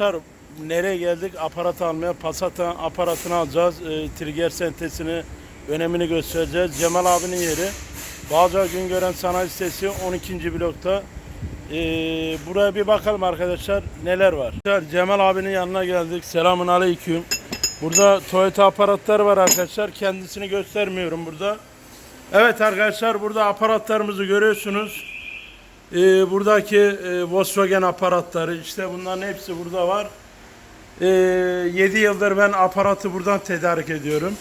arkadaşlar nereye geldik? Aparat almaya. Passat aparatını alacağız. E, trigger sentesini önemini göstereceğiz. Cemal abinin yeri. Bağcay Güngören Sanayi Sitesi 12. blokta. E, buraya bir bakalım arkadaşlar neler var. Cemal abinin yanına geldik. Selamun aleyküm. Burada Toyota aparatları var arkadaşlar. Kendisini göstermiyorum burada. Evet arkadaşlar burada aparatlarımızı görüyorsunuz. Ee, buradaki e, Volkswagen aparatları işte bunların hepsi burada var. Ee, 7 yıldır ben aparatı buradan tedarik ediyorum.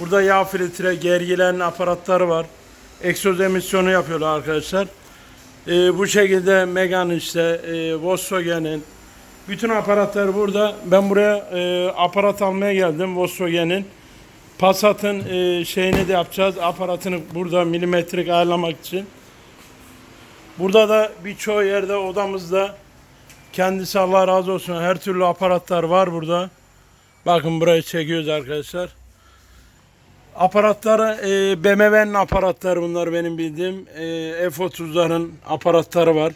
Burada yağ filtre, gergilerin aparatları var. Egzoz emisyonu yapıyorlar arkadaşlar. Ee, bu şekilde Megane işte e, Volkswagen'in bütün aparatları burada. Ben buraya e, aparat almaya geldim Volkswagen'in. Passat'ın e, şeyini de yapacağız. Aparatını burada milimetrik ayarlamak için. Burada da birçoğu yerde odamızda kendisi Allah razı olsun her türlü aparatlar var burada. Bakın burayı çekiyoruz arkadaşlar. Aparatları e, BMW'nin aparatları bunlar benim bildiğim. E, F30'ların aparatları var.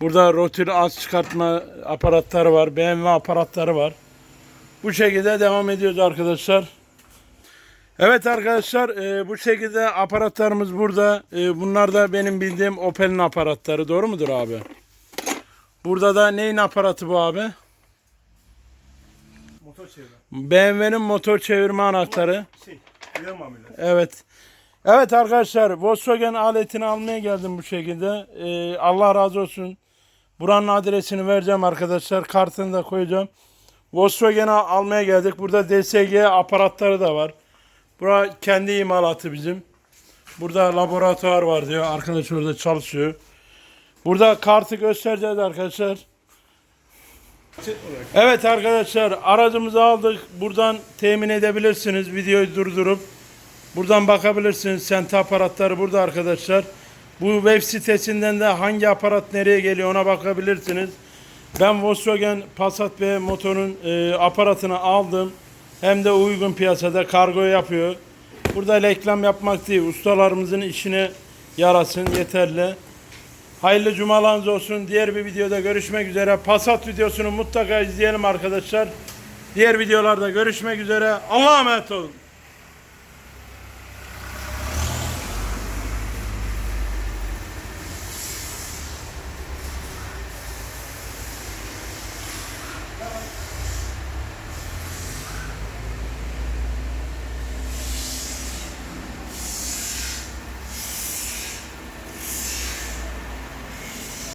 Burada rotor az çıkartma aparatları var. BMW aparatları var. Bu şekilde devam ediyoruz arkadaşlar. Evet arkadaşlar e, bu şekilde aparatlarımız burada. E, bunlar da benim bildiğim Opel'in aparatları. Doğru mudur abi? Burada da neyin aparatı bu abi? Motor çevirme. BMW'nin motor çevirme anahtarı. Şey. Evet. Evet arkadaşlar Volkswagen aletini almaya geldim bu şekilde. Ee, Allah razı olsun. Buranın adresini vereceğim arkadaşlar. Kartını da koyacağım. Volkswagen'i almaya geldik. Burada DSG aparatları da var. Bura kendi imalatı bizim. Burada laboratuvar var diyor. Arkadaş orada çalışıyor. Burada kartı göstereceğiz arkadaşlar. Evet arkadaşlar aracımızı aldık. Buradan temin edebilirsiniz. Videoyu durdurup buradan bakabilirsiniz. Sente aparatları burada arkadaşlar. Bu web sitesinden de hangi aparat nereye geliyor ona bakabilirsiniz. Ben Volkswagen Passat ve motorun e, aparatını aldım. Hem de uygun piyasada kargo yapıyor. Burada reklam yapmak değil. Ustalarımızın işine yarasın yeterli. Hayırlı cumalarınız olsun. Diğer bir videoda görüşmek üzere. Passat videosunu mutlaka izleyelim arkadaşlar. Diğer videolarda görüşmek üzere. Allah'a emanet olun.